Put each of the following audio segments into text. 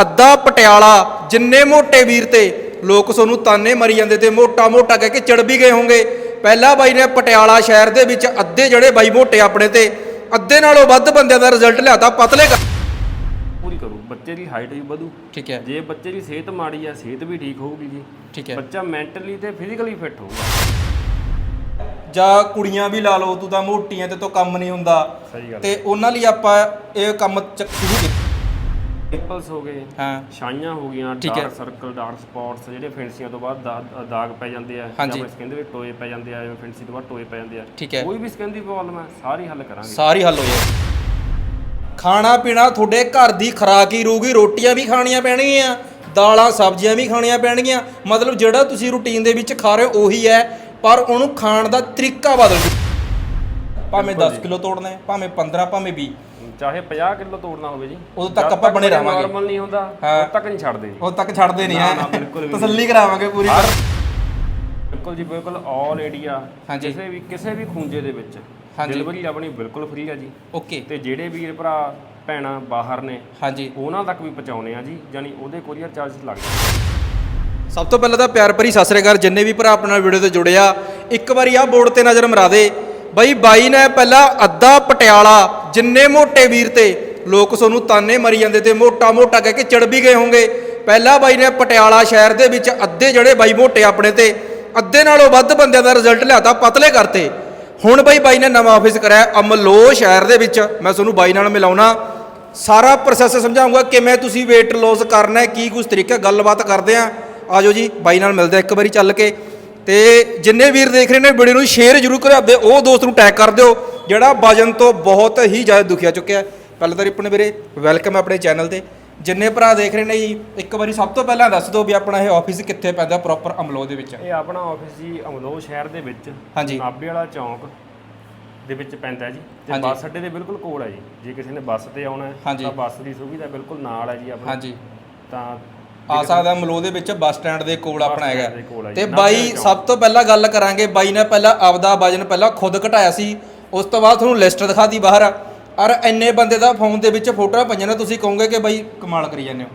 ਅੱਧਾ ਪਟਿਆਲਾ ਜਿੰਨੇ ਮੋਟੇ ਵੀਰ ਤੇ ਲੋਕ ਤੁਹਾਨੂੰ ਤਾਨੇ ਮਰੀ ਜਾਂਦੇ ਤੇ ਮੋਟਾ ਮੋਟਾ ਕਹਿ ਕੇ ਚੜ ਵੀ ਗਏ ਹੋਣਗੇ। ਪਹਿਲਾ ਬਾਈ ਨੇ ਪਟਿਆਲਾ ਸ਼ਹਿਰ ਦੇ ਵਿੱਚ ਅੱਧੇ ਜਿਹੜੇ ਬਾਈ ਮੋਟੇ ਆਪਣੇ ਤੇ ਅੱਧੇ ਨਾਲੋਂ ਵੱਧ ਬੰਦਿਆਂ ਦਾ ਰਿਜ਼ਲਟ ਲਿਆਤਾ ਪਤਲੇ ਪੂਰੀ ਕਰੂ ਬੱਚੇ ਦੀ ਹਾਈਟ ਵੀ ਵਧੂ। ਠੀਕ ਹੈ। ਜੇ ਬੱਚੇ ਦੀ ਸਿਹਤ ਮਾੜੀ ਆ ਸਿਹਤ ਵੀ ਠੀਕ ਹੋਊਗੀ ਜੀ। ਠੀਕ ਹੈ। ਬੱਚਾ ਮੈਂਟਲੀ ਤੇ ਫਿਜ਼ੀਕਲੀ ਫਿੱਟ ਹੋਊਗਾ। ਜਾਂ ਕੁੜੀਆਂ ਵੀ ਲਾ ਲਓ ਤੂੰ ਤਾਂ ਮੋਟੀਆਂ ਤੇ ਤੋਂ ਕੰਮ ਨਹੀਂ ਹੁੰਦਾ। ਤੇ ਉਹਨਾਂ ਲਈ ਆਪਾਂ ਇਹ ਕੰਮ ਸ਼ੁਰੂ ਕੀਤਾ। ਪਿੰਪਲਸ ਹੋ ਗਏ ਹਾਂ। ਛਾਈਆਂ ਹੋ ਗਈਆਂ ਠੀਕ ਹੈ। ਡਾਰਕ ਸਰਕਲ ਡਾਰਕ ਸਪੌਟਸ ਜਿਹੜੇ ਫਿੰਸੀਆਂ ਤੋਂ ਬਾਅਦ ਦਾ- ਦਾਗ ਪੈ ਜਾਂਦੇ ਆ ਹਾਂਜੀ। ਸਕਿਨ ਦੇ ਵਿੱਚ ਟੋਏ ਪੈ ਜਾਂਦੇ ਆ ਜਿਵੇਂ ਫਿੰਸੀ ਤੋਂ ਬਾਅਦ ਟੋਏ ਪੈ ਜਾਂਦੇ ਆ। ਠੀਕ ਹੈ। ਕੋਈ ਵੀ ਸਕਿਨ ਦੀ ਪ੍ਰੋਬਲਮ ਹੈ ਸਾਰੀ ਹੱਲ ਕਰਾਂਗੇ। ਸਾਰੀ ਹੱਲ ਹੋ ਜਾਏ ਖਾਣਾ ਪੀਣਾ ਤੁਹਾਡੇ ਘਰ ਦੀ ਖੁਰਾਕ ਹੀ ਰਹੂਗੀ ਰੋਟੀਆਂ ਵੀ ਖਾਣੀਆਂ ਪੈਣਗੀਆਂ ਦਾਲਾਂ ਸਬਜ਼ੀਆਂ ਵੀ ਖਾਣੀਆਂ ਪੈਣਗੀਆਂ। ਮਤਲਬ ਜਿਹੜਾ ਤੁਸੀਂ ਰੂਟੀਨ ਦੇ ਵਿੱਚ ਖਾ ਰਹੇ ਹੋ ਉਹੀ ਹੈ ਪਰ ਉਹਨੂੰ ਖਾਣ ਦਾ ਤਰੀਕਾ ਬਦਲ ਜੂ ਭਾਵੇਂ 10 ਕਿਲੋ ਤੋੜਨਾ ਹੈ ਭਾਵੇਂ 15 ਭਾਵੇਂ 20 ਚਾਹੇ 50 ਕਿਲੋ ਤੋੜਨਾ ਹੋਵੇ ਜੀ। ਉਦੋਂ ਤੱਕ ਆਪਾਂ ਬਣੇ ਰਹਾਂਗੇ। ਨਾਰਮਲ ਨਹੀਂ ਹੁੰਦਾ। ਉਦੋਂ ਤੱਕ ਨਹੀਂ ਛੱਡਦੇ ਜੀ। ਉਦੋਂ ਤੱਕ ਛੱਡਦੇ ਨਹੀਂ ਹੈ। ਤਸੱਲੀ ਕਰਾਵਾਂਗੇ ਪੂਰੀ ਬਿਲਕੁਲ ਜੀ ਬਿਲਕੁਲ ਆਲ ਏਰੀਆ। ਕਿਸੇ ਵੀ ਕਿਸੇ ਵੀ ਖੂੰਜੇ ਦੇ ਵਿੱਚ। ਡਿਲੀਵਰੀ ਆਪਣੀ ਬਿਲਕੁਲ ਫ੍ਰੀ ਆ ਜੀ। ਓਕੇ। ਤੇ ਜਿਹੜੇ ਵੀਰ ਭਰਾ ਭੈਣਾਂ ਬਾਹਰ ਨੇ ਹਾਂਜੀ। ਉਹਨਾਂ ਤੱਕ ਵੀ ਪਹੁੰਚਾਉਣੇ ਆ ਜੀ ਯਾਨੀ ਉਹਦੇ ਕੋਰੀਅਰ ਚਾਰजेस ਲੱਗਦੇ ਸਭ ਤੋਂ ਪਹਿਲਾਂ ਤਾਂ ਪਿਆਰ ਭਰੀ ਸਤਿ ਸ੍ਰੀ ਅਕਾਲ ਜਿੰਨੇ ਵੀ ਭਰਾ ਆਪਣਾ ਵੀਡੀਓ ਤੇ ਜੁੜਿਆ ਇੱਕ ਵਾਰੀ ਆਹ ਬੋਰਡ ਤੇ ਨਜ਼ਰ ਮਰਾ ਦੇ। ਬਈ ਬਾਈ ਨੇ ਪਹਿਲਾਂ ਅੱਧਾ ਪਟਿਆਲਾ ਜਿੰਨੇ ਮੋਟੇ ਵੀਰ ਤੇ, ਲੋਕ ਤੁਹਾਨੂੰ ਤਾਨੇ ਮਰੀ ਜਾਂਦੇ ਤੇ ਮੋਟਾ ਮੋਟਾ ਕਹਿ ਕੇ ਚੜ ਵੀ ਗਏ ਹੋਗੇ ਪਹਿਲਾਂ ਬਾਈ ਨੇ ਪਟਿਆਲਾ ਸ਼ਹਿਰ ਦੇ ਵਿੱਚ ਅੱਧੇ ਜਿਹੜੇ ਬਾਈ ਮੋਟੇ ਆਪਣੇ ਤੇ, ਅੱਧੇ ਨਾਲੋਂ ਵੱਧ ਬੰਦਿਆਂ ਦਾ ਰਿਜ਼ਲਟ ਲਿਆਤਾ, ਪਤਲੇ ਕਰਤੇ। ਹੁਣ ਬਾਈ ਬਾਈ ਨੇ ਨਵਾਂ ਆਫਿਸ ਕਰਾਇਆ ਅਮਲੋ ਸ਼ਹਿਰ ਦੇ ਵਿੱਚ। ਮੈਂ ਤੁਹਾਨੂੰ ਬਾਈ ਨਾਲ ਮਿਲਾਉਣਾ। ਸਾਰਾ ਪ੍ਰੋਸੈਸ ਸਮਝਾਉਂਗਾ ਕਿਵੇਂ ਤੁਸੀਂ weight loss ਕਰਨਾ ਹੈ, ਕੀ ਕੁਝ ਤਰੀਕਾ, ਗੱਲਬਾਤ ਕਰਦੇ ਆ ਆਜੋ ਜੀ, ਬਾਈ ਨਾਲ ਮਿਲਦੇ ਆ ਇੱਕ ਵਾਰੀ ਚੱਲ ਕੇ। ਤੇ ਜਿੰਨੇ ਵੀਰ ਦੇਖ ਰਹੇ ਨੇ ਵੀਡੀਓ ਨੂੰ ਸ਼ੇਅਰ ਜ਼ਰੂਰ ਕਰਿਓ ਆਪਦੇ ਉਹ ਦੋਸਤ ਨੂੰ ਟੈਗ ਕਰ ਦਿਓ ਜਿਹੜਾ ਵਜਨ ਤੋਂ ਬਹੁਤ ਹੀ ਜ਼ਿਆਦਾ ਦੁਖਿਆ ਚੁੱਕਿਆ। ਪਹਿਲਾਂ ਤਾਂ ਰਿਪਨ ਵੀਰੇ ਵੈਲਕਮ ਆਪਣੇ ਚੈਨਲ ਤੇ ਜਿੰਨੇ ਭਰਾ ਦੇਖ ਰਹੇ ਨੇ ਜੀ ਇੱਕ ਵਾਰੀ ਸਭ ਤੋਂ ਪਹਿਲਾਂ ਦੱਸ ਦਿਓ ਵੀ ਆਪਣਾ ਇਹ ਆਫਿਸ ਕਿੱਥੇ ਪੈਂਦਾ ਪ੍ਰੋਪਰ ਅਮਲੋ ਦੇ ਵਿੱਚ ਇਹ ਆਪਣਾ ਆਫਿਸ ਜੀ ਅਮਲੋਹ ਸ਼ਹਿਰ ਦੇ ਵਿੱਚ ਹਾਂਜੀ। ਨਾਭੇ ਵਾਲਾ ਚੌਂਕ ਦੇ ਵਿੱਚ ਪੈਂਦਾ ਜੀ ਤੇ। ਬੱਸ ਅੱਡੇ ਦੇ ਬਿਲਕੁਲ ਕੋਲ ਹੈ ਜੀ ਜੇ ਕਿਸੇ ਨੇ ਬੱਸ ਤੇ ਆਉਣਾ ਹੈ। ਤਾਂ ਬੱਸ ਦੀ ਸੁਵਿਧਾ ਬਿਲਕੁਲ ਨਾਲ ਹੈ ਜੀ ਆਪਣਾ ਹਾਂਜੀ ਤਾਂ ਆ ਸਕਦਾ ਅਮਲੋ ਦੇ ਵਿੱਚ ਬੱਸ ਸਟੈਂਡ ਦੇ ਕੋਲ ਆਪਣਾ ਹੈਗਾ। ਤੇ ਬਾਈ। ਸਭ ਤੋਂ ਪਹਿਲਾਂ ਗੱਲ ਕਰਾਂਗੇ ਬਾਈ ਨੇ ਪਹਿਲਾਂ ਆਪਦਾ ਵਜਨ ਪਹਿਲਾਂ ਖੁਦ ਘਟਾਇਆ ਸੀ। ਉਸ ਤੋਂ ਬਾਅਦ ਤੁਹਾਨੂੰ ਲਿਸਟ ਦਿਖਾਤੀ ਬਾਹਰ। ਔਰ ਇੰਨੇ ਬੰਦੇ ਦਾ ਫੋਨ ਦੇ ਵਿੱਚ ਫੋਟੋਆਂ ਪਈਆਂ ਨੇ ਤੁਸੀਂ ਕਹੋਗੇ ਕਿ ਬਾਈ ਕਮਾਲ ਕਰੀ ਜਾਂਦੇ ਹੋ।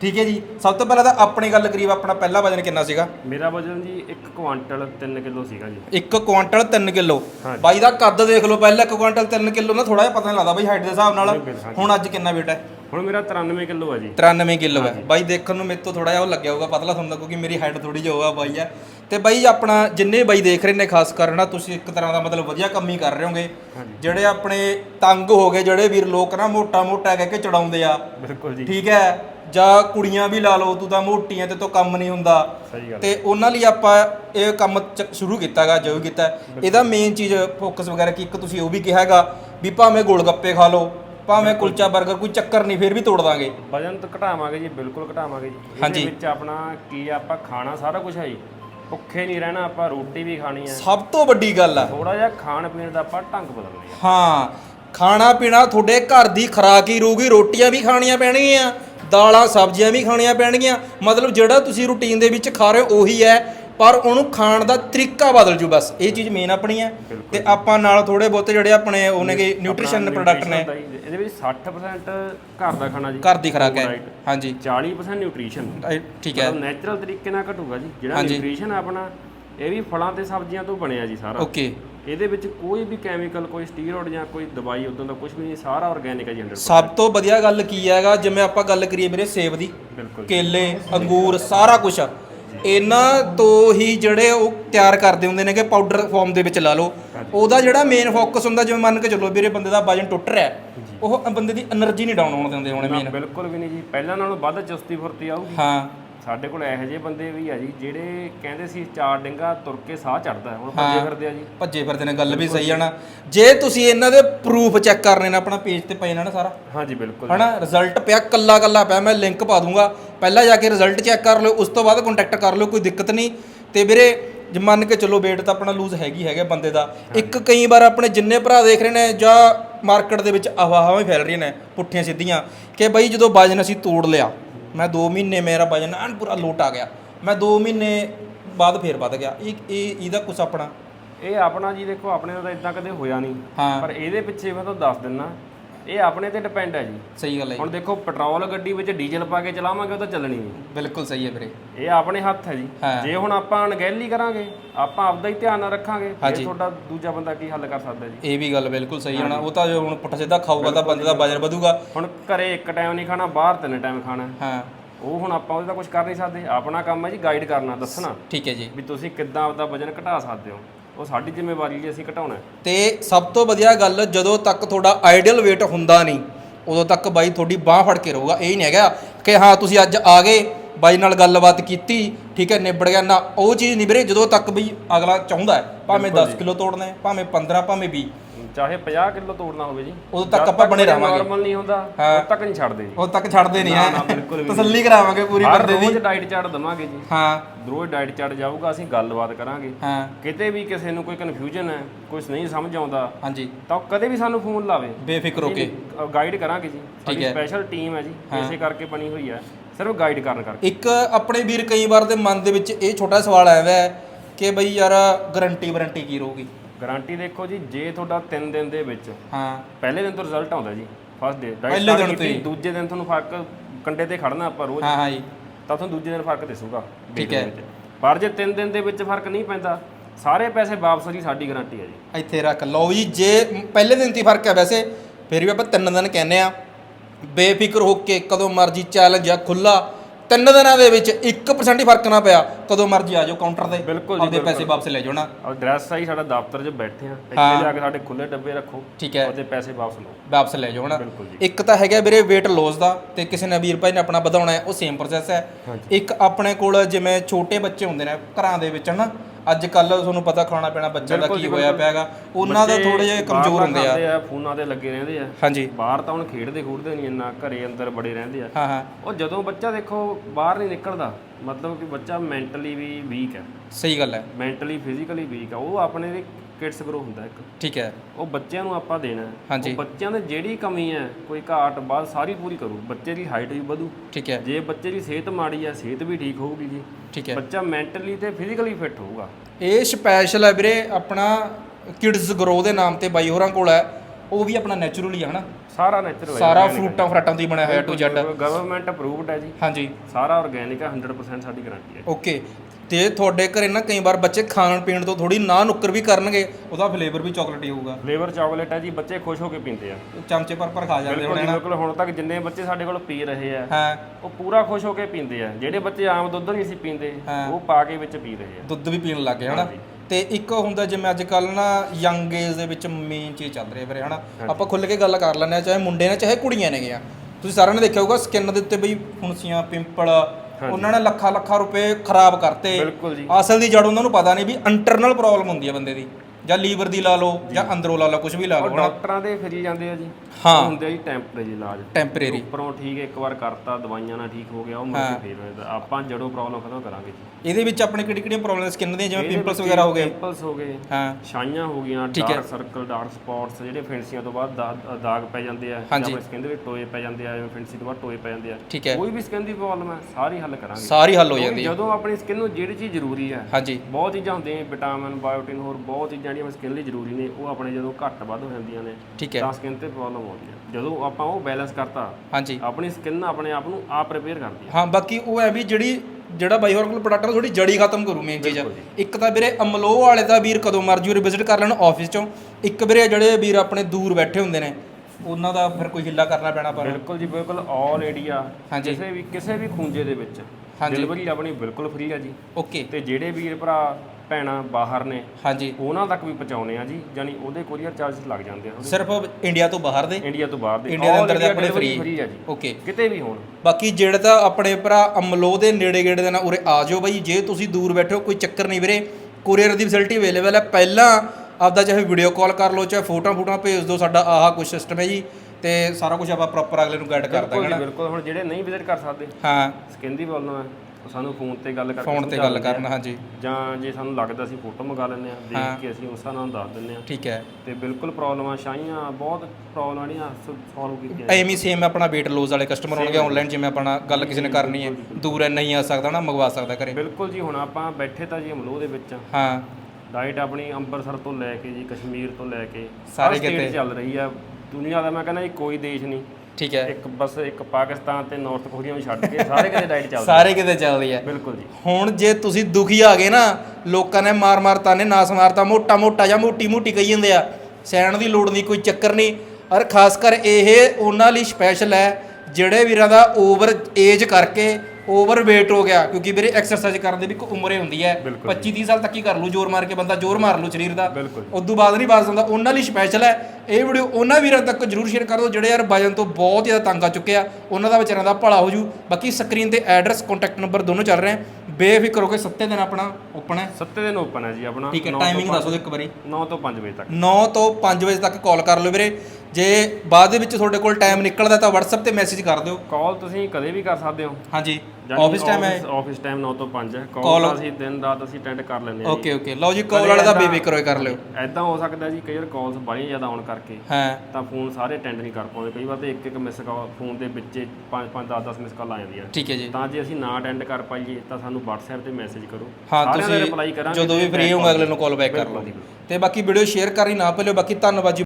ਠੀਕ ਹੈ ਜੀ। ਸਭ ਤੋਂ ਪਹਿਲਾਂ ਤਾਂ ਆਪਣੀ ਗੱਲ ਕਰੀਏ ਆਪਣਾ ਪਹਿਲਾ ਵਜਨ ਕਿੰਨਾ ਸੀਗਾ? ਮੇਰਾ ਵਜ਼ਨ ਜੀ 1 ਕੁਆਂਟਲ 3 ਕਿਲੋ ਸੀਗਾ ਜੀ। 1 ਕੁਆਂਟਲ 3 ਕਿਲੋ। ਬਾਈ ਦਾ ਕੱਦ ਦੇਖ ਲਓ ਪਹਿਲਾਂ 1 ਕੁਆਂਟਲ 3 ਕਿਲੋ ਨਾ ਥੋੜਾ ਜਿਹਾ ਪਤਾ ਨਹੀਂ ਲੱਗਦਾ ਬਾਈ ਹਾਈਟ ਦੇ ਹਿਸਾਬ ਨਾਲ। ਹੁਣ ਅੱਜ ਕਿੰਨਾ weight ਹੈ? ਹੁਣ ਮੇਰਾ 93 ਕਿਲੋ ਹੈ ਜੀ। 93 ਕਿਲੋ ਹੈ ਬਾਈ ਦੇਖਣ ਨੂੰ ਮੇਰੇ ਤੋਂ ਥੋੜਾ ਜਿਹਾ ਉਹ ਲੱਗਿਆ ਹੋਊਗਾ ਪਤਲਾ ਹੁੰਦਾ ਕਿਉਂਕਿ ਮੇਰੀ ਹਾਈਟ ਥੋੜੀ ਜਿਹੀ ਹੋਆ ਬਾਈ ਹੈ ਤੇ ਬਾਈ ਆਪਣਾ ਜਿੰਨੇ ਬਾਈ ਦੇਖ ਰਹੇ ਨੇ ਖਾਸ ਕਰ ਨਾ ਤੁਸੀਂ ਇੱਕ ਤਰ੍ਹਾਂ ਦਾ ਮਤਲਬ ਵਧੀਆ ਕੰਮ ਹੀ ਕਰ ਰਹੇ ਹੋਗੇ। ਜਿਹੜੇ ਆਪਣੇ ਤੰਗ ਹੋ ਗਏ ਜਿਹੜੇ ਵੀਰ ਲੋਕ ਨਾ ਮੋਟਾ ਮੋਟਾ ਕਹਿ ਕੇ ਚੜਾਉਂਦੇ ਆ। ਬਿਲਕੁਲ ਜੀ। ਠੀਕ ਹੈ? ਜਾਂ ਕੁੜੀਆਂ ਵੀ ਲਾ ਲਓ ਤੂੰ ਤਾਂ ਮੋਟੀਆਂ ਤੇ ਤੋਂ ਕੰਮ ਨਹੀਂ ਹੁੰਦਾ। ਸਹੀ ਗੱਲ। ਤੇ ਉਹਨਾਂ ਲਈ ਆਪਾਂ ਇਹ ਕੰਮ ਸ਼ੁਰੂ ਕੀਤਾਗਾ ਜੋ ਕੀਤਾ। ਇਹਦਾ ਮੇਨ ਚੀਜ਼ ਫੋਕਸ ਵਗੈਰਾ ਕੀ ਇੱਕ ਤੁਸੀਂ ਉਹ ਵੀ ਕਿਹਾ ਹੈਗਾ ਵੀ ਭਾਵੇਂ ਗੋਲ ਗੱਪੇ ਖਾ ਲਓ ਭਾਵੇਂ ਕੁਲਚਾ 버ਗਰ ਕੋਈ ਚੱਕਰ ਨਹੀਂ ਫਿਰ ਵੀ ਤੋੜ ਦਾਂਗੇ। ਵਜਨ ਤਾਂ ਘਟਾਵਾਂਗੇ ਜੀ ਬਿਲਕੁਲ ਘਟਾਵਾਂਗੇ ਜੀ। ਹਾਂਜੀ। ਇਹਦੇ ਵਿੱਚ ਆਪਣਾ ਕੀ ਆ, ਆਪਾਂ ਖਾਣਾ ਸਾਰਾ ਕੁਝ ਹੈ ਜੀ। ਭੁੱਖੇ ਨਹੀਂ ਰਹਿਣਾ ਆਪਾਂ ਰੋਟੀ ਵੀ ਖਾਣੀ ਹੈ ਸਭ ਤੋਂ ਵੱਡੀ ਗੱਲ ਆ। ਥੋੜਾ ਜਿਹਾ ਖਾਣ ਪੀਣ ਦਾ ਆਪਾਂ ਢੰਗ ਬਦਲਣਾ ਹੈ ਹਾਂ ਖਾਣਾ ਪੀਣਾ ਤੁਹਾਡੇ ਘਰ ਦੀ ਖੁਰਾਕ ਹੀ ਰਹੂਗੀ ਰੋਟੀਆਂ ਵੀ ਖਾਣੀਆਂ ਪੈਣਗੀਆਂ ਦਾਲਾਂ ਸਬਜ਼ੀਆਂ ਵੀ ਖਾਣੀਆਂ ਪੈਣਗੀਆਂ। ਮਤਲਬ ਜਿਹੜਾ ਤੁਸੀਂ ਰੂਟੀਨ ਦੇ ਵਿੱਚ ਖਾ ਰਹੇ ਹੋ ਉਹੀ ਹੈ। ਪਰ ਉਹਨੂੰ ਖਾਣ ਦਾ ਤਰੀਕਾ ਬਦਲ ਜੂ ਬਸ ਇਹ ਚੀਜ਼ ਮੇਨ ਆਪਣੀ ਹੈ ਤੇ ਆਪਾਂ ਨਾਲ ਥੋੜੇ ਬਹੁਤ ਜਿਹੜੇ ਆਪਣੇ ਉਹਨੇਗੇ ਨਿਊਟ੍ਰੀਸ਼ਨ ਪ੍ਰੋਡਕਟ ਨੇ। ਇਹਦੇ ਵਿੱਚ 60% ਘਰ ਦਾ ਖਾਣਾ ਜੀ। ਘਰ ਦੀ ਖੁਰਾਕ ਹੈ. ਹਾਂਜੀ। 40% ਨਿਊਟ੍ਰੀਸ਼ਨ ਠੀਕ ਹੈ। ਨੈਚੁਰਲ ਤਰੀਕੇ ਨਾਲ ਘਟੂਗਾ ਜੀ ਜਿਹੜਾ। ਨਿਊਟ੍ਰੀਸ਼ਨ ਆਪਣਾ ਇਹ ਵੀ ਫਲਾਂ ਤੇ ਸਬਜ਼ੀਆਂ ਤੋਂ ਬਣਿਆ ਜੀ ਸਾਰਾ। ਓਕੇ। ਇਹਦੇ ਵਿੱਚ ਕੋਈ ਵੀ ਕੈਮੀਕਲ ਕੋਈ ਸਟੀਰੋਇਡ ਜਾਂ ਕੋਈ ਦਵਾਈ ਉਦੋਂ ਦਾ ਕੁਝ ਵੀ ਨਹੀਂ ਸਾਰਾ ਆਰਗੇਨਿਕ ਹੈ ਜੀ 100% ਸਭ ਤੋਂ ਵਧੀਆ ਗੱਲ ਕੀ ਹੈਗਾ ਜਿਵੇਂ ਆਪਾਂ ਗੱਲ ਕਰੀਏ ਮੇਰੇ ਸੇਬ ਦੀ। ਬਿਲਕੁਲ ਕੇਲੇ ਅੰਗੂਰ ਸਾਰਾ ਕੁਝ ਇਹਨਾਂ ਤੋਂ ਹੀ ਜਿਹੜੇ ਉਹ ਤਿਆਰ ਕਰਦੇ ਹੁੰਦੇ ਨੇ ਕਿ ਪਾਊਡਰ ਫਾਰਮ ਦੇ ਵਿੱਚ ਲਾ ਲਓ। ਉਹਦਾ ਜਿਹੜਾ ਮੇਨ ਫੋਕਸ ਹੁੰਦਾ ਜਿਵੇਂ ਮੰਨ ਕੇ ਚੱਲੋ ਵੀਰੇ ਬੰਦੇ ਦਾ ਵਜਨ ਟੁੱਟ ਰਿਹਾ ਉਹ ਬੰਦੇ ਦੀ એનર્ਜੀ ਨਹੀਂ ਡਾਊਨ ਹੋਣ ਦਿੰਦੇ ਹੋਣੇ ਮੇਨ ਬਿਲਕੁਲ ਵੀ ਨਹੀਂ ਜੀ। ਪਹਿਲਾਂ ਨਾਲੋਂ ਵੱਧ ਚੁਸਤੀ ਫੁਰਤੀ ਆਊਗੀ। ਹਾਂ। ਸਾਡੇ ਕੋਲ ਇਹੋ ਜਿਹੇ ਬੰਦੇ ਵੀ ਆ ਜੀ ਜਿਹੜੇ ਕਹਿੰਦੇ ਸੀ ਚਾਰ ਡਿੰਗਾ ਤੁਰ ਕੇ ਸਾਹ ਚੜਦਾ ਹੁਣ ਭੱਜੇ ਫਿਰਦੇ ਆ ਜੀ। ਭੱਜੇ ਫਿਰਦੇ ਨੇ ਗੱਲ ਵੀ ਸਹੀ ਆ ਨਾ। ਜੇ ਤੁਸੀਂ ਇਹਨਾਂ ਦੇ ਪ੍ਰੂਫ ਚੈੱਕ ਕਰਨੇ ਨੇ ਆਪਣਾ ਪੇਜ ਤੇ ਪਏ ਨਾ ਸਾਰਾ। ਹਾਂਜੀ ਬਿਲਕੁਲ ਹਨਾ ਰਿਜ਼ਲਟ ਪਿਆ ਕੱਲਾ ਕੱਲਾ ਪਿਆ ਮੈਂ ਲਿੰਕ ਪਾ ਦੂੰਗਾ। ਪਹਿਲਾਂ ਜਾ ਕੇ ਰਿਜ਼ਲਟ ਚੈੱਕ ਕਰ ਲਿਓ ਉਸ ਤੋਂ ਬਾਅਦ ਕੰਟੈਕਟ ਕਰ ਲਿਓ ਕੋਈ ਦਿੱਕਤ ਨਹੀਂ। ਤੇ ਵੀਰੇ ਜੇ ਮੰਨ ਕੇ ਚੱਲੋ weight ਤਾਂ ਆਪਣਾ ਲੂਜ਼ ਹੈਗੀ ਹੈਗਾ ਬੰਦੇ ਦਾ। ਇੱਕ ਕਈ ਵਾਰ ਆਪਣੇ ਜਿੰਨੇ ਭਰਾ ਦੇਖ ਰਹੇ ਨੇ ਜਾਂ ਮਾਰਕੀਟ ਦੇ ਵਿੱਚ ਅਫਵਾਹਾਂ ਵੀ ਫੈਲ ਰਹੀਆਂ ਨੇ ਪੁੱਠੀਆਂ ਸਿੱਧੀਆਂ ਕਿ ਬਈ ਜਦੋਂ ਵਜਨ ਅਸੀਂ ਤੋੜ ਲਿਆ ਮੈਂ 2 ਮਹੀਨੇ ਮੇਰਾ ਵਜਨ ਐਨ ਪੂਰਾ ਲੋਟ ਆ ਗਿਆ। ਮੈਂ 2 ਮਹੀਨੇ ਬਾਅਦ ਫੇਰ ਵੱਧ ਗਿਆ। ਇਹ ਇਹ ਇਹਦਾ ਕੁਛ ਆਪਣਾ। ਇਹ ਆਪਣਾ ਜੀ ਦੇਖੋ ਆਪਣੇ ਨਾਲ ਤਾਂ ਇਦਾਂ ਕਦੇ ਹੋਇਆ ਨਹੀਂ। ਹਾਂ। ਪਰ ਇਹਦੇ ਪਿੱਛੇ ਮੈਂ ਤੁਹਾਨੂੰ ਦੱਸ ਦਿੰਨਾ ਇਹ ਆਪਣੇ ਤੇ ਡਿਪੈਂਡ ਹੈ ਜੀ। ਸਹੀ ਗੱਲ ਹੈ ਜੀ। ਹੁਣ ਦੇਖੋ ਪੈਟਰੋਲ ਗੱਡੀ ਵਿੱਚ ਡੀਜ਼ਲ ਪਾ ਕੇ ਚਲਾਵਾਂਗੇ ਉਹ ਤਾਂ ਚੱਲਣੀ ਨਹੀਂ। ਬਿਲਕੁਲ ਸਹੀ ਹੈ ਵੀਰੇ। ਇਹ ਆਪਣੇ ਹੱਥ ਹੈ ਜੀ। ਹਾਂ। ਜੇ ਹੁਣ ਆਪਾਂ ਅਣਗਹਿਲੀ ਕਰਾਂਗੇ ਆਪਾਂ ਆਪਦਾ ਹੀ ਧਿਆਨ ਨਾਲ ਰੱਖਾਂਗੇ ਫਿਰ ਤੁਹਾਡਾ ਦੂਜਾ ਬੰਦਾ ਕੀ ਹੱਲ ਕਰ ਸਕਦਾ ਜੀ? ਇਹ ਵੀ ਗੱਲ ਬਿਲਕੁਲ ਸਹੀ ਹੈ ਨਾ। ਉਹ ਤਾਂ ਜੇ ਹੁਣ ਪੁੱਠਾ ਸਿੱਧਾ ਖਾਊਗਾ ਤਾਂ ਬੰਦੇ ਦਾ ਵਜਨ ਵਧੂਗਾ। ਹੁਣ ਘਰੇ ਇੱਕ ਟਾਈਮ ਨਹੀਂ ਖਾਣਾ ਬਾਹਰ ਤਿੰਨ ਟਾਈਮ ਖਾਣਾ। ਹਾਂ। ਉਹ ਹੁਣ ਆਪਾਂ ਉਹਦਾ ਕੁਝ ਕਰ ਨਹੀਂ ਸਕਦੇ। ਆਪਣਾ ਕੰਮ ਹੈ ਜੀ ਗਾਈਡ ਕਰਨਾ ਦੱਸਣਾ। ਠੀਕ ਹੈ ਜੀ। ਵੀ ਤੁਸੀਂ ਕਿੱਦਾਂ ਆਪਦਾ ਵਜਨ ਘਟਾ ਸਕਦੇ ਹੋ। ਉਹ ਸਾਡੀ ਜ਼ਿੰਮੇਵਾਰੀ ਜੀ ਅਸੀਂ ਘਟਾਉਣਾ ਹੈ। ਤੇ ਸਭ ਤੋਂ ਵਧੀਆ ਗੱਲ ਜਦੋਂ ਤੱਕ ਤੁਹਾਡਾ ਆਈਡੀਅਲ weight ਹੁੰਦਾ ਨਹੀਂ ਉਦੋਂ ਤੱਕ ਬਾਈ ਤੁਹਾਡੀ ਬਾਹ ਫੜ ਕੇ ਰਹੂਗਾ। ਇਹ ਨਹੀਂ ਹੈਗਾ ਕਿ ਹਾਂ ਤੁਸੀਂ ਅੱਜ ਆ ਗਏ ਬਾਈ ਨਾਲ ਗੱਲਬਾਤ ਕੀਤੀ ਠੀਕ ਹੈ ਨਿਬੜ ਗਿਆ ਨਾ। ਉਹ ਚੀਜ਼ ਨਹੀਂ ਵੀਰੇ ਜਦੋਂ ਤੱਕ ਵੀ ਅਗਲਾ ਚਾਹੁੰਦਾ ਹੈ ਭਾਵੇਂ 10 ਕਿਲੋ ਤੋੜਨਾ ਹੈ ਭਾਵੇਂ 15 ਭਾਵੇਂ 20 ਚਾਹੇ 50 ਕਿਲੋ ਤੋੜਨਾ ਹੋਵੇ ਜੀ। ਉਦੋਂ ਤੱਕ ਆਪਾਂ ਬਣੇ ਰਹਾਂਗੇ। ਨਾਰਮਲ ਨਹੀਂ ਹੁੰਦਾ ਉਦੋਂ ਤੱਕ ਨਹੀਂ ਛੱਡਦੇ ਜੀ। ਉਦੋਂ ਤੱਕ ਛੱਡਦੇ ਨਹੀਂ ਹੈ। ਬਿਲਕੁਲ ਤਸੱਲੀ ਕਰਾਵਾਂਗੇ ਪੂਰੀ ਬੰਦੇ ਦੀ। ਰੋਜ਼ ਡਾਈਟ ਚਾਰਟ ਦਵਾਂਗੇ ਜੀ। ਹਾਂ। ਰੋਜ਼ ਡਾਈਟ ਚਾਰਟ ਜਾਊਗਾ ਅਸੀਂ ਗੱਲਬਾਤ ਕਰਾਂਗੇ। ਹਾਂ। ਕਿਤੇ ਵੀ ਕਿਸੇ ਨੂੰ ਕੋਈ ਕਨਫਿਊਜ਼ਨ ਹੈ ਕੁਝ ਨਹੀਂ ਸਮਝ ਆਉਂਦਾ ਹਾਂਜੀ। ਤਾਂ ਕਦੇ ਵੀ ਸਾਨੂੰ ਫੋਨ ਲਾਵੇ। ਬੇਫਿਕਰ ਹੋ ਕੇ। ਗਾਈਡ ਕਰਾਂਗੇ ਜੀ। ਸਾਡੀ। ਸਪੈਸ਼ਲ ਟੀਮ ਹੈ ਜੀ ਇਸੇ ਕਰਕੇ ਬਣੀ ਹੋਈ ਹੈ। ਸਿਰਫ ਗਾਈਡ ਕਰਨ ਕਰਕੇ। ਇੱਕ ਆਪਣੇ ਵੀਰ ਕਈ ਵਾਰ ਦੇ ਮਨ ਦੇ ਵਿੱਚ ਇਹ ਛੋਟਾ ਸਵਾਲ ਆਇਆ ਹੈ ਕਿ ਬਈ ਯਾਰ ਗਰੰਟੀ ਵਾਰੰਟੀ ਕੀ ਰਹੂਗੀ? ਗਾਰੰਟੀ ਦੇਖੋ ਜੀ ਜੇ ਤੁਹਾਡਾ 3 ਦਿਨ ਦੇ ਵਿੱਚ ਹਾਂ। ਪਹਿਲੇ ਦਿਨ ਤੋਂ ਰਿਜ਼ਲਟ ਆਉਂਦਾ ਜੀ ਫਸਟ ਡੇ ਪਹਿਲੇ ਦਿਨ ਤੋਂ। ਦੂਜੇ ਦਿਨ ਤੁਹਾਨੂੰ ਫ਼ਰਕ ਕੰਡੇ ਤੇ ਖੜਨਾ ਆਪਾਂ ਰੋਜ਼। ਹਾਂ ਹਾਂ ਜੀ। ਤਾਂ ਤੁਹਾਨੂੰ ਦੂਜੇ ਦਿਨ ਫ਼ਰਕ ਦਿਸੂਗਾ ਠੀਕ ਹੈ। ਪਰ ਜੇ 3 ਦਿਨ ਦੇ ਵਿੱਚ ਫ਼ਰਕ ਨਹੀਂ ਪੈਂਦਾ ਸਾਰੇ ਪੈਸੇ ਵਾਪਸ ਦੀ ਸਾਡੀ ਗਾਰੰਟੀ ਹੈ ਜੀ। ਇੱਥੇ ਰੱਖ ਲਓ ਜੀ ਜੇ ਪਹਿਲੇ ਦਿਨ ਦੀ ਫ਼ਰਕ ਹੈ ਵੈਸੇ ਫਿਰ ਵੀ ਆਪਾਂ ਤਿੰਨ ਦਿਨ ਕਹਿੰਦੇ ਆ ਬੇਫਿਕਰ ਹੋ ਕੇ ਕਦੋਂ ਮਰਜ਼ੀ ਚੈਲੰਜ ਆ ਖੁੱਲਾ ਤਿੰਨ ਦਿਨਾਂ ਦੇ ਵਿੱਚ 1% ਹੀ ਫ਼ਰਕ ਨਾ ਪਿਆ ਕਦੋਂ ਮਰਜ਼ੀ ਆ ਜਾਓ ਕਾਊਂਟਰ ਤੇ ਬਿਲਕੁਲ ਜੀ, ਆਪਦੇ ਪੈਸੇ ਵਾਪਸ ਲੈ ਜਾਓ ਨਾ। ਔਰ ਡਰੈਸ ਆਈ ਸਾਡਾ ਦਫ਼ਤਰ 'ਚ ਬੈਠੇ ਆ ਹਾਂ। ਇੱਥੇ ਜਾ ਕੇ ਸਾਡੇ ਖੁੱਲੇ ਡੱਬੇ ਰੱਖੋ ਠੀਕ ਹੈ। ਉਹਦੇ ਪੈਸੇ ਵਾਪਸ ਲਓ। ਵਾਪਸ ਲੈ ਜਾਓ ਨਾ। ਬਿਲਕੁਲ ਜੀ। ਇੱਕ ਤਾਂ ਹੈਗਾ ਵੀਰੇ weight loss ਦਾ ਤੇ ਕਿਸੇ ਨੇ ਵੀਰ ਭਾਈ ਨੇ ਆਪਣਾ ਵਧਾਉਣਾ ਹੈ ਉਹ ਸੇਮ ਪ੍ਰੋਸੈਸ ਹੈ। ਹਾਂਜੀ। ਇੱਕ ਆਪਣੇ ਕੋਲ ਜਿਵੇਂ ਛੋਟੇ ਬੱਚੇ ਹੁੰਦੇ ਨੇ ਘਰਾਂ ਦੇ ਵਿੱਚ ਹਨਾ ਅੱਜ ਕੱਲ ਤੁਹਾਨੂੰ ਪਤਾ ਖਾਣਾ ਪੀਣਾ ਬੱਚਿਆਂ ਦਾ ਕੀ ਹੋਇਆ। ਪਿਆਗਾ। ਉਹਨਾਂ ਦਾ ਥੋੜੇ ਜਿਹਾ ਕਮਜ਼ੋਰ ਹੁੰਦੇ ਆ। ਫੋਨਾਂ ਤੇ ਲੱਗੇ ਰਹਿੰਦੇ ਆ। ਹਾਂਜੀ। ਬਾਹਰ ਤਾਂ ਹੁਣ ਖੇਡਦੇ ਖੂਡਦੇ ਨਹੀਂ ਇੰਨਾ ਘਰੇ ਅੰਦਰ ਬੜੇ ਰਹਿੰਦੇ ਆ। ਹਾਂ ਹਾਂ। ਉਹ ਜਦੋਂ ਬੱਚਾ ਦੇਖੋ ਬਾਹਰ ਨਹੀਂ ਨਿਕਲਦਾ ਮਤਲਬ ਕਿ ਬੱਚਾ ਮੈਂਟਲੀ ਵੀ ਵੀਕ ਹੈ। ਸਹੀ ਗੱਲ ਹੈ। ਮੈਂਟਲੀ ਫਿਜ਼ੀਕਲੀ ਵੀਕ ਆ। ਉਹ ਆਪਣੇ ਦੇ ਕਿਡਸ ਗਰੋ ਹੁੰਦਾ ਇੱਕ। ਠੀਕ ਹੈ। ਉਹ ਬੱਚਿਆਂ ਨੂੰ ਆਪਾਂ ਦੇਣਾ। ਉਹ ਬੱਚਿਆਂ ਦੇ ਜਿਹੜੀ ਕਮੀ ਹੈ ਕੋਈ ਘਾਟ ਬਾਅਦ ਸਾਰੀ ਪੂਰੀ ਕਰੂ। ਬੱਚੇ ਦੀ ਹਾਈਟ ਵੀ ਵਧੂ। ਠੀਕ ਹੈ। ਜੇ ਬੱਚੇ ਦੀ ਸਿਹਤ ਮਾੜੀ ਹੈ ਸਿਹਤ ਵੀ ਠੀਕ ਹੋਊਗੀ ਜੀ। ਠੀਕ ਹੈ। ਬੱਚਾ ਮੈਂਟਲੀ ਤੇ ਫਿਜ਼ੀਕਲੀ ਫਿੱਟ ਹੋਊਗਾ। ਇਹ ਸਪੈਸ਼ਲ ਹੈ ਵੀਰੇ ਆਪਣਾ ਕਿਡਸ ਗਰੋ ਦੇ ਨਾਮ ਤੇ ਬਾਈ ਹੋਰਾਂ ਕੋਲ ਹੈ। ਉਹ ਵੀ ਆਪਣਾ ਨੈਚੁਰਲੀ ਹੈ ਹਨਾ? ਸਾਰਾ ਨੈਚੁਰਲ ਸਾਰਾ ਫਰੂਟਾਂ ਫਰਾਟਾਂ ਦੀ ਬਣਿਆ ਹੋਇਆ ਟੂ ਜੈਡ ਗਵਰਨਮੈਂਟ ਅਪਰੂਵਡ ਹੈ ਜੀ। ਹਾਂਜੀ। ਸਾਰਾ ਆਰਗੇਨਿਕ ਹੈ 100% ਸਾਡੀ ਗਾਰੰਟੀ ਹੈ। ਓਕੇ ਤੇ ਤੁਹਾਡੇ ਘਰੇ ਨਾ ਕਈ ਵਾਰ ਬੱਚੇ ਖਾਣ ਪੀਣ ਤੋਂ ਥੋੜੀ ਨਾ ਨੁੱਕਰ ਵੀ ਕਰਨਗੇ ਉਹਦਾ ਫਲੇਵਰ ਵੀ ਚਾਕਲੇਟ ਹੀ ਹੋਊਗਾ। ਫਲੇਵਰ ਚਾਕਲੇਟ ਹੈ ਜੀ ਬੱਚੇ ਖੁਸ਼ ਹੋ ਕੇ ਪੀਂਦੇ ਆ। ਚਮਚੇ ਪਰ ਪਰ ਖਾ ਜਾਂਦੇ ਬਿਲਕੁਲ ਹੋਣੇ ਨਾ। ਬਿਲਕੁਲ ਹੁਣ ਤੱਕ ਜਿੰਨੇ ਬੱਚੇ ਸਾਡੇ ਕੋਲ ਪੀ ਰਹੇ ਆ ਹਾਂ। ਉਹ ਪੂਰਾ ਖੁਸ਼ ਹੋ ਕੇ ਪੀਂਦੇ ਆ। ਜਿਹੜੇ ਬੱਚੇ ਆਮ ਦੁੱਧ ਨਹੀਂ ਸੀ ਪੀਂਦੇ ਹਾਂ। ਉਹ ਪਾ ਕੇ ਵਿੱਚ ਪੀ ਰਹੇ ਆ। ਦੁੱਧ ਵੀ ਪੀਣ ਲੱਗ ਗਏ ਹਨਾ? ਤੇ ਇੱਕ ਹੁੰਦਾ ਜਿਵੇਂ ਅੱਜ ਕੱਲ ਨਾ ਯੰਗ ਏਜ ਦੇ ਵਿੱਚ ਮੇਨ ਚੀਜ਼ ਚੱਲ ਰਹੀ ਹੈ ਵੀਰੇ ਹਨਾ? ਆਪਾਂ ਖੁੱਲ ਕੇ ਗੱਲ ਕਰ ਲੈਂਦੇ ਆ ਚਾਹੇ ਮੁੰਡੇ ਨੇ ਚਾਹੇ ਕੁੜੀਆਂ ਨੇਗੀਆਂ। ਤੁਸੀਂ ਸਾਰਿਆਂ ਨੇ ਦੇਖਿਆ ਹੋਊਗਾ ਸਕਿਨ ਦੇ ਉੱਤੇ ਬਈ ਫੁੰਸੀਆਂ ਪਿੰਪਲ ਉਹਨਾਂ ਨੇ ਲੱਖਾਂ ਲੱਖਾਂ ਰੁਪਏ ਖਰਾਬ ਕਰਤੇ। ਬਿਲਕੁਲ ਜੀ। ਅਸਲ ਦੀ ਜੜ ਉਹਨਾਂ ਨੂੰ ਪਤਾ ਨਹੀਂ ਵੀ ਇੰਟਰਨਲ ਪ੍ਰੋਬਲਮ ਹੁੰਦੀ ਹੈ ਬੰਦੇ ਦੀ। ਜਾਂ ਲੀਵਰ ਦੀ ਲਾ ਲਓ ਜਾਂ ਅੰਦਰੋਂ ਲਾ ਲਓ ਕੁਝ ਵੀ ਲਾ ਲਓ ਡਾਕਟਰਾਂ ਦੇ ਫਿਰੀ ਜਾਂਦੇ ਆ ਜੀ। ਹਾਂ। ਹੁੰਦੇ ਆ ਜੀ ਟੈਂਪਰੇਰੀ ਇਲਾਜ। ਟੈਂਪਰੇਰੀ ਉੱਪਰੋਂ ਠੀਕ ਇੱਕ ਵਾਰ ਕਰਤਾ ਦਵਾਈਆਂ ਨਾਲ ਠੀਕ ਹੋ ਗਿਆ ਉਹ ਮੁੜ ਕੇ ਫੇਰ ਹੋ। ਜਾਂਦਾ ਆਪਾਂ ਜੜੋਂ ਪ੍ਰੋਬਲਮ ਖਤਮ ਕਰਾਂਗੇ ਜੀ। ਇਹਦੇ ਵਿੱਚ ਆਪਣੇ ਕਿਹੜੀ ਕਿਹੜੀਆਂ ਪ੍ਰੋਬਲਮ ਸਕਿਨ ਦੀਆਂ ਜਿਵੇਂ ਪਿੰਪਲਸ ਵਗੈਰਾ ਹੋ ਗਏ। ਪਿੰਪਲਸ ਹੋ ਗਏ ਹਾਂ। ਛਾਈਆਂ ਹੋ ਗਈਆਂ। ਡਾਰਕ ਸਰਕਲ ਡਾਰਕ ਸਪੌਟਸ ਜਿਹੜੇ ਫਿੰਸੀਆਂ ਤੋਂ ਬਾਅਦ ਦਾ- ਦਾਗ ਪੈ ਜਾਂਦੇ ਆ। ਜਾਂ ਹਾਂਜੀ। ਸਕਿਨ ਦੇ ਵਿੱਚ ਟੋਏ ਪੈ ਜਾਂਦੇ ਆ ਜਿਵੇਂ ਫਿੰਸੀ ਤੋਂ ਬਾਅਦ ਟੋਏ ਪੈ ਜਾਂਦੇ ਆ। ਠੀਕ ਹੈ। ਕੋਈ ਵੀ ਸਕਿਨ ਦੀ ਪ੍ਰੋਬਲਮ ਹੈ ਸਾਰੀ ਹੱਲ ਕਰਾਂਗੇ। ਸਾਰੀ ਹੱਲ ਹੋ ਜਾਂਦੀ ਹੈ। ਜਦੋਂ ਆਪਣੀ ਸਕਿਨ ਨੂੰ ਜਿਹੜੀ ਚੀਜ਼ ਜ਼ਰੂਰੀ ਹੈ ਹਾਂਜੀ। ਬਹੁਤ ਚੀਜ਼ਾਂ ਹੁੰਦੀਆਂ ਵਿਟਾਮਿਨ ਬਾਇਓਟਿਨ ਹੋਰ ਬਹੁਤ ਚੀਜ਼ਾਂ ਜਿਹੜੀਆਂ ਸਕਿਨ ਲਈ ਜ਼ਰੂਰੀ ਨੇ ਉਹ ਆਪਣੇ ਜਦੋਂ ਘੱਟ ਵੱਧ ਹੋ ਜਾਂਦੀਆਂ ਨੇ ਠੀਕ ਹੈ। ਤਾਂ ਸਕਿਨ ਤੇ ਪ੍ਰੋਬਲਮ ਆਉਂਦੀ ਹੈ। ਜਦੋਂ ਆਪਾਂ ਉਹ ਬੈਲੈਂਸ ਕਰਤਾ ਹਾਂਜੀ। ਆਪਣੀ ਸਕਿਨ ਆਪਣੇ ਆਪ ਨੂੰ ਆਪ ਰਿਪੇਅਰ ਕਰਦੀ ਹੈ। ਹਾਂ ਬਾਕੀ ਉਹ ਹੈ ਵੀ ਜਿਹੜੀ ਜਿਹੜਾ ਬਾਈ ਹੋਰ ਕੋਲ ਪ੍ਰੋਡਕਟ ਥੋੜੀ ਜੜੀ ਖਤਮ ਕਰੂ ਮੇਨ ਚੀਜ਼ ਇੱਕ ਤਾਂ ਵੀਰੇ ਅਮਲੋ ਵਾਲੇ ਦਾ ਵੀਰ ਕਦੋਂ ਮਰਜ਼ੀ ਉਹ ਵਿਜ਼ਿਟ ਕਰ ਲੈਣ ਆਫਿਸ ਚੋਂ। ਇੱਕ ਵੀਰੇ ਜਿਹੜੇ ਵੀਰ ਆਪਣੇ ਦੂਰ ਬੈਠੇ ਹੁੰਦੇ ਨੇ ਉਹਨਾਂ ਦਾ ਫਿਰ ਕੋਈ ਹਿੱਲਾ ਕਰਨਾ ਪੈਣਾ ਪਰ ਬਿਲਕੁਲ ਜੀ ਬਿਲਕੁਲ ਆਲ ਏਰੀਆ। ਕਿਸੇ ਵੀ ਕਿਸੇ ਵੀ ਖੂੰਜੇ ਦੇ ਵਿੱਚ। ਡਿਲੀਵਰੀ ਆਪਣੀ ਬਿਲਕੁਲ ਫ੍ਰੀ ਹੈ ਜੀ। ਓਕੇ ਤੇ ਜਿਹੜੇ ਵੀਰ ਭਰਾ ਭੈਣਾਂ ਬਾਹਰ ਨੇ ਹਾਂਜੀ। ਉਹਨਾਂ ਤੱਕ ਵੀ ਪਹੁੰਚਾਉਣੇ ਆ ਜੀ ਯਾਨੀ ਉਹਦੇ ਕੋਰੀਅਰ ਚਾਰजेस ਲੱਗ ਜਾਂਦੇ ਆ ਸਿਰਫ ਇੰਡੀਆ ਤੋਂ ਬਾਹਰ ਦੇ? ਇੰਡੀਆ ਤੋਂ ਬਾਹਰ ਦੇ। ਇੰਡੀਆ ਦੇ ਅੰਦਰ ਦੇ ਆਪਣੇ free? ਆ ਜੀ। ਓਕੇ ਕਿਤੇ ਵੀ ਹੋਣ। ਬਾਕੀ ਜਿਹੜੇ ਤਾਂ ਆਪਣੇ ਭਰਾ ਅਮਲੋ ਦੇ ਨੇੜੇ ਗੇੜੇ ਦੇ ਨਾਲ ਉਰੇ ਆ ਜਾਓ ਬਾਈ ਜੇ ਤੁਸੀਂ ਦੂਰ ਬੈਠੇ ਹੋ ਕੋਈ ਚੱਕਰ ਨਹੀਂ ਵੀਰੇ। ਕੋਰੀਅਰ ਦੀ ਫੈਸਿਲਿਟੀ ਅਵੇਲੇਬਲ ਹੈ ਪਹਿਲਾਂ ਆਪਦਾ ਚਾਹੇ ਵੀਡੀਓ ਕਾਲ ਕਰ ਲਓ ਚਾਹੇ ਫੋਟੋਆਂ ਫੋਟੋਆਂ ਭੇਜ ਦਿਓ ਸਾਡਾ ਆਹ ਕੁਝ ਸਿਸਟਮ ਹੈ ਜੀ। ਤੇ ਸਾਰਾ ਕੁਝ ਆਪਾਂ ਪ੍ਰੋਪਰ ਅਗਲੇ ਨੂੰ ਗਾਈਡ ਕਰ ਦਾਂਗੇ ਬਿਲਕੁਲ। ਹੁਣ ਜਿਹੜੇ ਨਹੀਂ ਵਿਜ਼ਿਟ ਕਰ ਸਕਦੇ ਹਾਂ। ਸਕਿਨ ਦੀ ਪ੍ਰੋਬਲਮ ਹੈ। ਸਾਨੂੰ ਫੋਨ ਤੇ ਗੱਲ ਕਰਕੇ ਫੋਨ ਤੇ ਗੱਲ। ਕਰਨਾ ਹਾਂਜੀ। ਜਾਂ ਜੇ ਸਾਨੂੰ ਲੱਗਦਾ ਅਸੀਂ ਫੋਟੋ ਮੰਗਾ ਲੈਂਦੇ ਆ। ਦੇਖ ਕੇ ਅਸੀਂ ਉਸ ਹਿਸਾਬ ਨਾਲ ਦੱਸ ਦਿੰਦੇ ਆ। ਠੀਕ ਹੈ। ਤੇ ਬਿਲਕੁਲ ਪ੍ਰੋਬਲਮਾਂ ਸ਼ਾਈਆਂ ਬਹੁਤ ਪ੍ਰੋਬਲਮਾਂ ਜਿਹੜੀਆਂ ਸੋਲਵ ਕੀਤੀਆਂ ਐਵੇਂ ਸੇਮ ਆਪਣਾ weight loss ਵਾਲੇ ਕਸਟਮਰ ਹੋਣਗੇ ਆਨਲਾਈਨ ਜਿਵੇਂ ਆਪਣਾ ਗੱਲ ਕਿਸੇ ਨੇ ਕਰਨੀ ਹੈ ਦੂਰ ਨਹੀਂ ਆ ਸਕਦਾ ਨਾ ਮੰਗਵਾ ਸਕਦਾ ਘਰੇ। ਬਿਲਕੁਲ ਜੀ ਹੁਣ ਆਪਾਂ ਬੈਠੇ ਤਾਂ ਜੀ ਅਮਲੋਹ ਦੇ ਵਿੱਚ ਹਾਂ। ਡਾਈਟ ਆਪਣੀ ਅੰਮ੍ਰਿਤਸਰ ਤੋਂ ਲੈ ਕੇ ਜੀ ਕਸ਼ਮੀਰ ਤੋਂ ਲੈ ਕੇ ਸਾਰੇ ਕਿਤੇ। ਚੱਲ ਰਹੀ ਆ। ਦੁਨੀਆ ਦਾ ਮੈਂ ਕਹਿੰਦਾ ਜੀ ਕੋਈ ਦੇਸ਼ ਨਹੀਂ। ਠੀਕ ਹੈ। ਇੱਕ ਬਸ ਇੱਕ ਪਾਕਿਸਤਾਨ ਤੇ ਨਾਰਥ ਕੋਰੀਆ ਨੂੰ ਛੱਡ ਕੇ ਸਾਰੇ ਕਿਤੇ ਡਾਈਟ ਚੱਲਦਾ ਸਾਰੇ ਕਿਤੇ ਚੱਲਦੀ ਹੈ। ਬਿਲਕੁਲ ਜੀ। ਹੁਣ ਜੇ ਤੁਸੀਂ ਦੁਖੀ ਆ ਗਏ ਨਾ ਲੋਕਾਂ ਨੇ ਮਾਰ ਮਾਰ ਤਾਨੇ ਨਾਸ ਮਾਰਤਾ ਮੋਟਾ ਮੋਟਾ ਜਾਂ ਮੋਟੀ ਮੋਟੀ ਕਹੀ ਜਾਂਦੇ ਆ ਸਹਿਣ ਦੀ ਲੋੜ ਨਹੀਂ ਕੋਈ ਚੱਕਰ ਨਹੀਂ। ਔਰ ਖਾਸ ਕਰ ਇਹ ਉਹਨਾਂ ਲਈ ਸਪੈਸ਼ਲ ਹੈ ਜਿਹੜੇ ਵੀਰਾਂ ਦਾ ਓਵਰ ਏਜ ਕਰਕੇ ਓਵਰ weight ਹੋ ਗਿਆ ਕਿਉਂਕਿ ਵੀਰੇ ਐਕਸਰਸਾਈਜ਼ ਕਰਨ ਦੀ ਵੀ ਇੱਕ ਉਮਰੇ ਹੁੰਦੀ ਹੈ। ਬਿਲਕੁਲ 25 30 ਸਾਲ ਤੱਕ ਹੀ ਕਰ ਲੂ ਜ਼ੋਰ ਮਾਰ ਕੇ ਬੰਦਾ ਜ਼ੋਰ ਮਾਰ ਲੂ ਸਰੀਰ ਦਾ। ਬਿਲਕੁਲ ਉਦੋਂ ਬਾਅਦ ਨਹੀਂ ਬਾਜ਼ ਹੁੰਦਾ ਉਹਨਾਂ ਲਈ ਸਪੈਸ਼ਲ ਹੈ। ਇਹ ਵੀਡੀਓ ਉਹਨਾਂ ਵੀਰਾਂ ਤੱਕ ਜਰੂਰ ਸ਼ੇਅਰ ਕਰ ਦਿਓ ਜਿਹੜੇ ਯਾਰ ਵਜਨ ਤੋਂ ਬਹੁਤ ਜ਼ਿਆਦਾ ਤੰਗ ਆ ਚੁੱਕੇ ਆ। ਉਹਨਾਂ ਦਾ ਵਿਚਾਰਿਆਂ ਦਾ ਭਲਾ ਹੋ ਜੂ ਬਾਕੀ ਸਕਰੀਨ ਤੇ ਐਡਰੈਸ ਕੰਟੈਕਟ ਨੰਬਰ ਦੋਨੋਂ ਚੱਲ ਰਹੇ ਆ। ਬੇਫਿਕਰ ਹੋ ਕੇ ਸੱਤੇ ਦਿਨ ਆਪਣਾ ਓਪਨ ਹੈ। ਸੱਤੇ ਦਿਨ ਓਪਨ ਹੈ ਜੀ ਆਪਣਾ। ਠੀਕ ਹੈ ਤੋਂ ਟਾਈਮਿੰਗ ਦੱਸੋ ਇੱਕ ਵਾਰੀ। ਨੌ ਤੋਂ 5 ਵਜੇ ਤੱਕ। 9 ਤੋਂ 5 ਵਜੇ ਤੱਕ ਕਾਲ ਕਰ ਲਿਓ ਵੀਰੇ। ਜੇ ਬਾਅਦ ਦੇ ਵਿੱਚ ਤੁਹਾਡੇ ਕੋਲ ਟਾਈਮ ਨਿਕਲਦਾ ਤਾਂ WhatsApp ਤੇ ਮੈਸੇਜ ਕਰ ਦਿਓ। ਕਾਲ ਤੁਸੀਂ ਕਦੇ ਵੀ ਕਰ ਸਕਦੇ ਹੋ। ਹਾਂਜੀ ਆਫਿਸ ਟਾਈਮ ਹੈ। ਆਫਿਸ ਟਾਈਮ 9 ਤੋਂ 5 ਹੈ। Call- ਕਾਲ ਅਸੀਂ ਦਿਨ ਰਾਤ ਅਸੀਂ ਅਟੈਂਡ ਕਰ ਲੈਂਦੇ ਹਾਂ ਓਕੇ ਓਕੇ ਲਓ ਜੀ ਕਾਲ ਵਾਲੇ ਦਾ ਬੇਫਿਕਰ ਹੋਏ ਕਰ ਲਿਓ। ਐਦਾਂ ਹੋ ਸਕਦਾ ਜੀ ਕਈ ਵਾਰ ਕਾਲਸ ਬੜੀਆਂ ਜ਼ਿਆਦਾ ਆਉਣ ਕਰਕੇ। ਹਾਂ। ਤਾਂ ਫੋਨ ਸਾਰੇ ਅਟੈਂਡ ਨਹੀਂ ਕਰ ਪਾਉਂਦੇ। ਕਈ ਵਾਰ ਤੇ ਇੱਕ ਇੱਕ ਮਿਸ ਕਾਲ ਫੋਨ ਦੇ ਵਿੱਚ 5 5 10 10 ਮਿਸ ਕਾਲ ਆ ਜਾਂਦੀਆਂ। ਠੀਕ ਹੈ ਜੀ। ਤਾਂ ਜੇ ਅਸੀਂ ਨਾ ਅਟੈਂਡ ਕਰ ਪਾਈਏ ਤਾਂ ਸਾਨੂੰ WhatsApp ਤੇ ਮੈਸੇਜ ਕਰੋ। ਹਾਂ ਸਾਰਿਆਂ ਦਾ ਤੁਸੀਂ ਕਰਾਂਗੇ ਜਦੋਂ ਵੀ ਫ੍ਰੀ ਹੋਗੇ ਅਗਲੇ ਨੂੰ ਕਾਲ ਬੈਕ ਕਰ ਲਓ। ਤੇ ਬਾਕੀ ਵੀਡੀਓ ਸ਼ੇਅਰ ਕਰੀ ਨਾ ਭੁੱਲਿਓ ਬਾਕੀ ਧੰਨਵਾਦ ਜੀ।